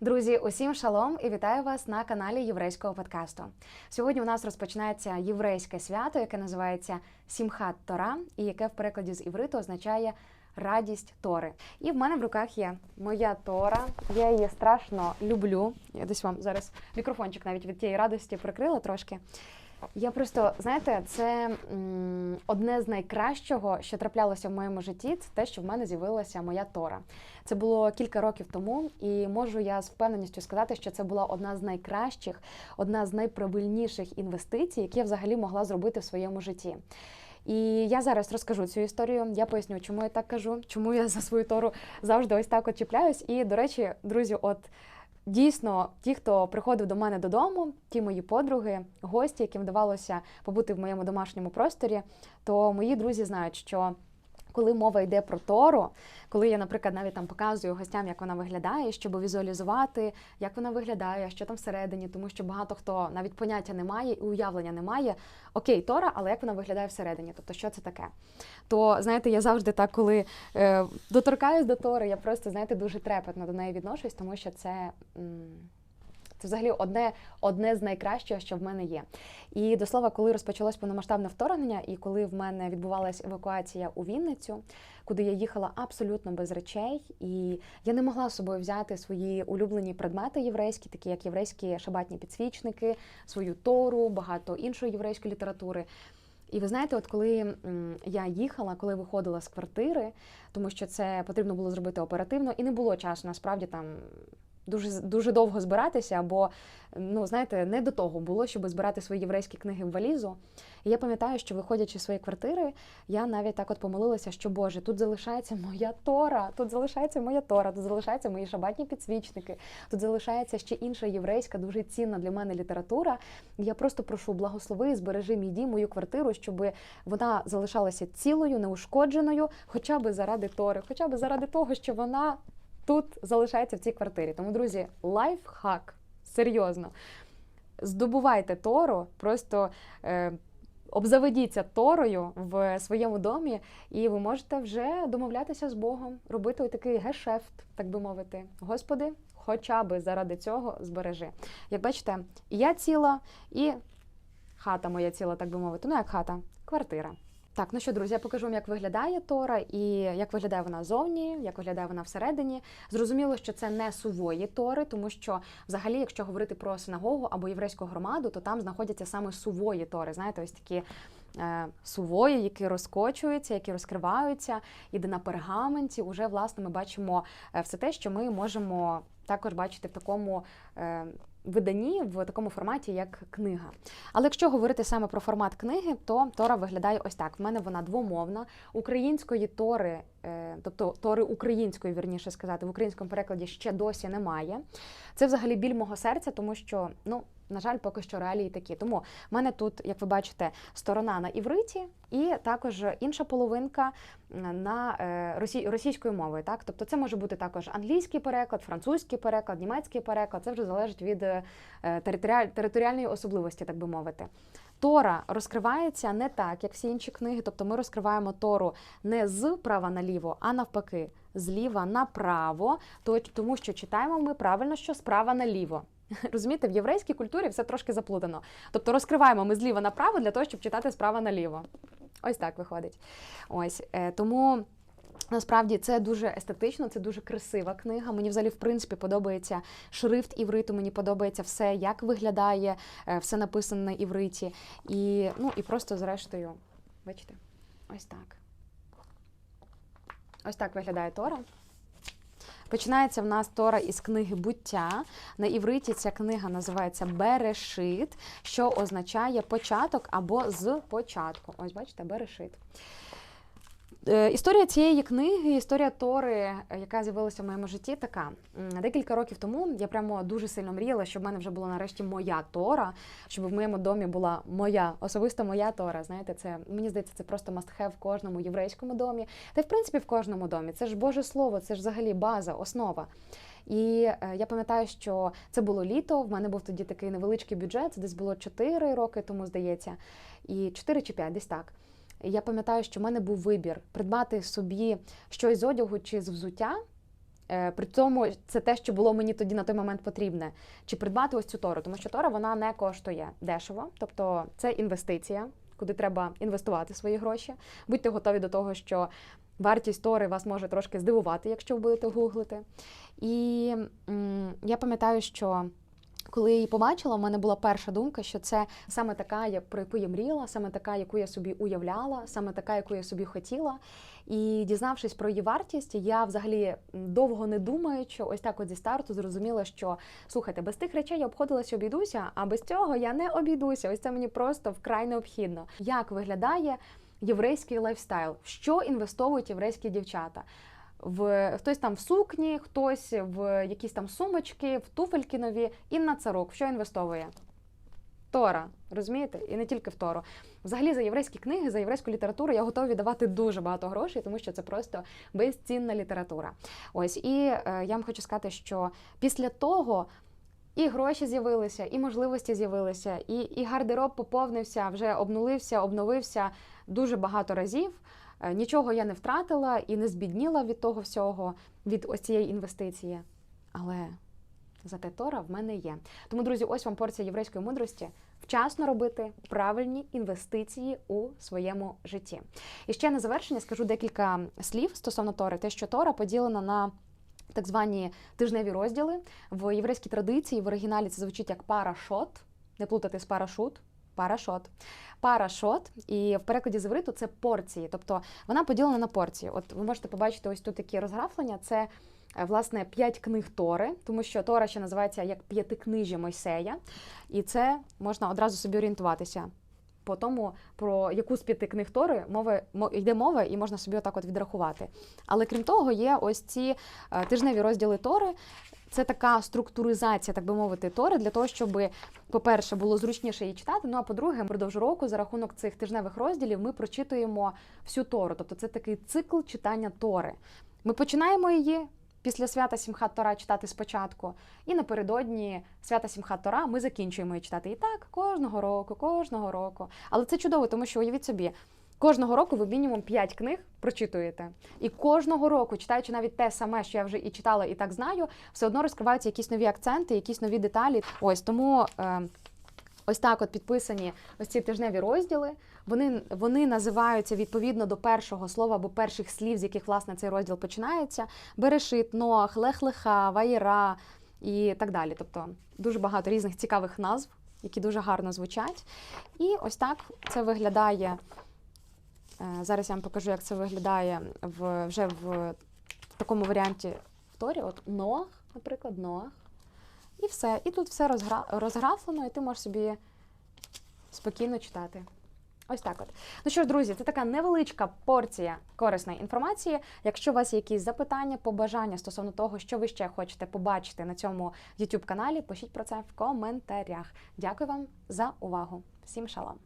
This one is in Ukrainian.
Друзі, усім шалом і вітаю вас на каналі єврейського подкасту. Сьогодні у нас розпочинається єврейське свято, яке називається Сімхат Тора, і яке в перекладі з івриту означає радість Тори. І в мене в руках є моя Тора. Я її страшно люблю. Я десь вам зараз мікрофончик навіть від тієї радості прикрила трошки. Я просто, знаєте, це одне з найкращого, що траплялося в моєму житті, це те, що в мене з'явилася моя Тора. Це було кілька років тому, і можу я з впевненістю сказати, що це була одна з найкращих, одна з найправильніших інвестицій, які я взагалі могла зробити в своєму житті. І я зараз розкажу цю історію. Я поясню, чому я так кажу, чому я за свою тору завжди ось так от чіпляюсь. І, до речі, друзі, от дійсно, ті, хто приходив до мене додому, ті мої подруги, гості, яким вдавалося побути в моєму домашньому просторі, то мої друзі знають, що коли мова йде про Тору, коли я, наприклад, навіть там показую гостям, як вона виглядає, щоб візуалізувати, як вона виглядає, що там всередині, тому що багато хто навіть поняття не має і уявлення не має. Окей, Тора, але як вона виглядає всередині? Тобто, що це таке? То знаєте, я завжди так, коли е, доторкаюсь до Тори, я просто знаєте дуже трепетно до неї відношусь, тому що це. М це взагалі одне одне з найкращого, що в мене є. І до слова, коли розпочалось повномасштабне вторгнення, і коли в мене відбувалася евакуація у Вінницю, куди я їхала абсолютно без речей, і я не могла з собою взяти свої улюблені предмети єврейські, такі як єврейські шабатні підсвічники, свою тору, багато іншої єврейської літератури. І ви знаєте, от коли я їхала, коли виходила з квартири, тому що це потрібно було зробити оперативно, і не було часу насправді там дуже дуже довго збиратися, бо ну знаєте, не до того було, щоб збирати свої єврейські книги в валізу. І я пам'ятаю, що виходячи з своєї квартири, я навіть так от помолилася, що Боже, тут залишається моя тора, тут залишається моя тора, тут залишаються мої шабатні підсвічники, тут залишається ще інша єврейська, дуже цінна для мене література. Я просто прошу благослови, збережи мій дім, мою квартиру, щоб вона залишалася цілою, неушкодженою, хоча би заради тори, хоча б заради того, що вона тут залишається в цій квартирі. Тому, друзі, лайфхак, серйозно. Здобувайте тору, просто е, обзаведіться торою в своєму домі, і ви можете вже домовлятися з Богом, робити такий гешефт, так би мовити. Господи, хоча би заради цього збережи. Як бачите, я ціла, і хата моя ціла, так би мовити. Ну, як хата, квартира. Так, ну що, друзі, я покажу вам, як виглядає Тора і як виглядає вона зовні, як виглядає вона всередині. Зрозуміло, що це не сувої тори, тому що, взагалі, якщо говорити про синагогу або єврейську громаду, то там знаходяться саме сувої тори. Знаєте, ось такі е, сувої, які розкочуються, які розкриваються, і де на пергаменті вже власне ми бачимо е, все те, що ми можемо також бачити в такому. Е, виданні в такому форматі, як книга. Але якщо говорити саме про формат книги, то Тора виглядає ось так. В мене вона двомовна. Української тори, тобто тори української, вірніше сказати, в українському перекладі ще досі немає. Це взагалі біль мого серця, тому що, ну. На жаль, поки що реалії такі. Тому в мене тут, як ви бачите, сторона на івриті, і також інша половинка на е, російською мовою. Так, тобто це може бути також англійський переклад, французький переклад, німецький переклад. Це вже залежить від е, територіальної особливості, так би мовити. Тора розкривається не так, як всі інші книги. Тобто ми розкриваємо Тору не з права наліво, а навпаки, зліва направо, тому що читаємо ми правильно, що справа наліво. Розумієте, в єврейській культурі все трошки заплутано. Тобто розкриваємо ми зліва направо для того, щоб читати справа наліво. Ось так виходить. Ось е, тому. Насправді це дуже естетично, це дуже красива книга. Мені взагалі, в принципі, подобається шрифт івриту, мені подобається все, як виглядає, е, все написане на івриті. І ну, і просто, зрештою, бачите, ось так. Ось так виглядає Тора. Починається в нас Тора із книги буття. На івриті ця книга називається Берешит, що означає початок або з початку. Ось, бачите, Берешит. Е, історія цієї книги, історія Тори, е, яка з'явилася в моєму житті, така декілька років тому я прямо дуже сильно мріяла, щоб в мене вже була нарешті моя Тора, щоб в моєму домі була моя, особисто моя Тора. Знаєте, це мені здається, це просто must-have в кожному єврейському домі. Та й в принципі в кожному домі. Це ж Боже Слово, це ж взагалі база, основа. І е, я пам'ятаю, що це було літо. В мене був тоді такий невеличкий бюджет, десь було 4 роки тому, здається, і 4 чи 5, десь так. Я пам'ятаю, що в мене був вибір придбати собі щось з одягу чи з взуття. Е, При цьому це те, що було мені тоді на той момент потрібне. Чи придбати ось цю тору, тому що тора вона не коштує дешево, тобто це інвестиція, куди треба інвестувати свої гроші. Будьте готові до того, що вартість тори вас може трошки здивувати, якщо ви будете гуглити. І м, я пам'ятаю, що коли я її побачила, у мене була перша думка, що це саме така, як- про яку я мріяла, саме така, яку я собі уявляла, саме така, яку я собі хотіла. І дізнавшись про її вартість, я взагалі довго не думаючи, ось так от зі старту зрозуміла, що слухайте, без тих речей я обходилася, обійдуся, а без цього я не обійдуся. Ось це мені просто вкрай необхідно. Як виглядає єврейський лайфстайл? Що інвестовують єврейські дівчата? В хтось там в сукні, хтось в якісь там сумочки, в туфельки нові. Інна Царук, в що інвестовує? Тора, розумієте? І не тільки в Тору. Взагалі за єврейські книги, за єврейську літературу я готова віддавати дуже багато грошей, тому що це просто безцінна література. Ось і е, я вам хочу сказати, що після того. І гроші з'явилися, і можливості з'явилися, і, і гардероб поповнився, вже обнулився, обновився дуже багато разів. Е, Нічого я не втратила і не збідніла від того всього, від ось цієї інвестиції. Але зате Тора в мене є. Тому, друзі, ось вам порція єврейської мудрості. Вчасно робити правильні інвестиції у своєму житті. І ще на завершення скажу декілька слів стосовно Тори. Те, що Тора поділена на так звані тижневі розділи. В єврейській традиції в оригіналі це звучить як парашот, не плутати з парашут. Парашот. Парашот, і в перекладі з івриту це порції, тобто вона поділена на порції. От ви можете побачити ось тут такі розграфлення. Це е, власне п'ять книг Тори, тому що Тора ще називається як п'ятикнижі Мойсея, і це можна одразу собі орієнтуватися. По тому, про яку з п'яти книг Тори мови мо- йде мова, і можна собі отак от відрахувати. Але крім того, є ось ці е, тижневі розділи Тори. Це така структуризація, так би мовити, Тори для того, щоб, по-перше, було зручніше її читати. Ну а по-друге, впродовж року за рахунок цих тижневих розділів ми прочитуємо всю Тору. Тобто це такий цикл читання Тори. Ми починаємо її після свята Сімхат Тора читати спочатку, і напередодні свята Сімхат Тора ми закінчуємо її читати. І так кожного року, кожного року. Але це чудово, тому що уявіть собі. Кожного року ви мінімум 5 книг прочитуєте. І кожного року, читаючи навіть те саме, що я вже і читала, і так знаю, все одно розкриваються якісь нові акценти, якісь нові деталі. Ось тому е, ось так от підписані ось ці тижневі розділи. Вони, вони називаються відповідно до першого слова або перших слів, з яких власне цей розділ починається: Берешит, Ноах, Лех-Леха, Ваєра і так далі. Тобто дуже багато різних цікавих назв, які дуже гарно звучать. І ось так це виглядає. Е, Зараз я вам покажу, як це виглядає в, вже в такому варіанті в Торі. От Ноах, наприклад, Ноах. І все. І тут все розгра... розграфлено, і ти можеш собі спокійно читати. Ось так от. Ну що ж, друзі, це така невеличка порція корисної інформації. Якщо у вас є якісь запитання, побажання стосовно того, що ви ще хочете побачити на цьому YouTube каналі, пишіть про це в коментарях. Дякую вам за увагу. Всім шалом!